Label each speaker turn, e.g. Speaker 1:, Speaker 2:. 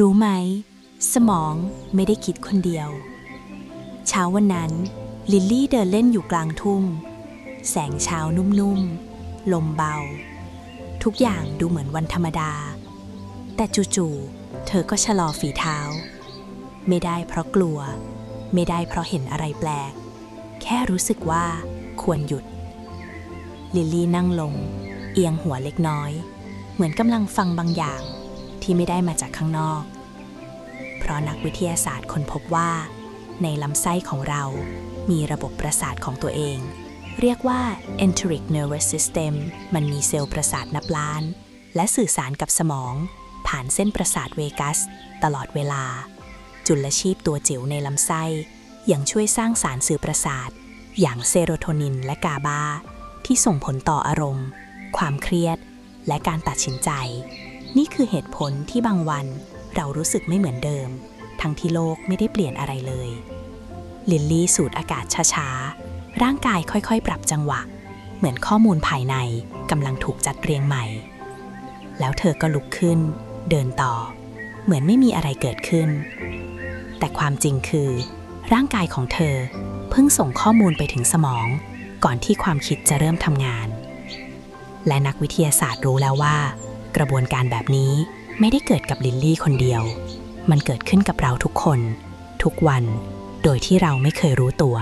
Speaker 1: รู้ไหม สมองไม่ได้คิดคนเดียว เช้าวันนั้น ลิลลี่เดินเล่นอยู่กลางทุ่ง แสงเช้านุ่มๆ ลมเบา ทุกอย่างดูเหมือนวันธรรมดา แต่จู่ๆ เธอก็ชะลอฝีเท้า ไม่ได้เพราะกลัว ไม่ได้เพราะเห็นอะไรแปลก แค่รู้สึกว่าควรหยุด ลิลลี่นั่งลง เอียงหัวเล็กน้อย เหมือนกำลังฟังบางอย่าง ที่ไม่ได้มาจากข้างนอก เพราะนักวิทยาศาสตร์ค้นพบว่า ในลำไส้ของเรา มีระบบประสาทของตัวเอง เรียกว่า enteric nervous system มันมีเซลล์ประสาทนับล้าน และสื่อสารกับสมอง ผ่านเส้นประสาทเวกัส ตลอดเวลา จุลชีพตัวจิ๋วในลำไส้ยังช่วยสร้างสารสื่อประสาท อย่างเซโรโทนินและกาบาที่ส่งผลต่ออารมณ์ ความเครียด และการตัดสินใจ นี่คือเหตุผลที่บางวันเรารู้สึกไม่เหมือนเดิม ทั้งที่โลกไม่ได้เปลี่ยนอะไรเลย ลิลลี่สูดอากาศช้าๆ ร่างกายค่อยๆ ปรับจังหวะ เหมือนข้อมูลภายในกำลังถูกจัดเรียงใหม่ แล้วเธอก็ลุกขึ้น เดินต่อ เหมือนไม่มีอะไรเกิดขึ้น แต่ความจริงคือ ร่างกายของเธอเพิ่งส่งข้อมูลไปถึงสมอง ก่อนที่ความคิดจะเริ่มทำงาน และนักวิทยาศาสตร์รู้แล้วว่า กระบวนการแบบนี้ไม่ได้เกิดกับลิลลี่คนเดียว มันเกิดขึ้นกับเราทุกคน ทุกวัน โดยที่เราไม่เคยรู้ตัว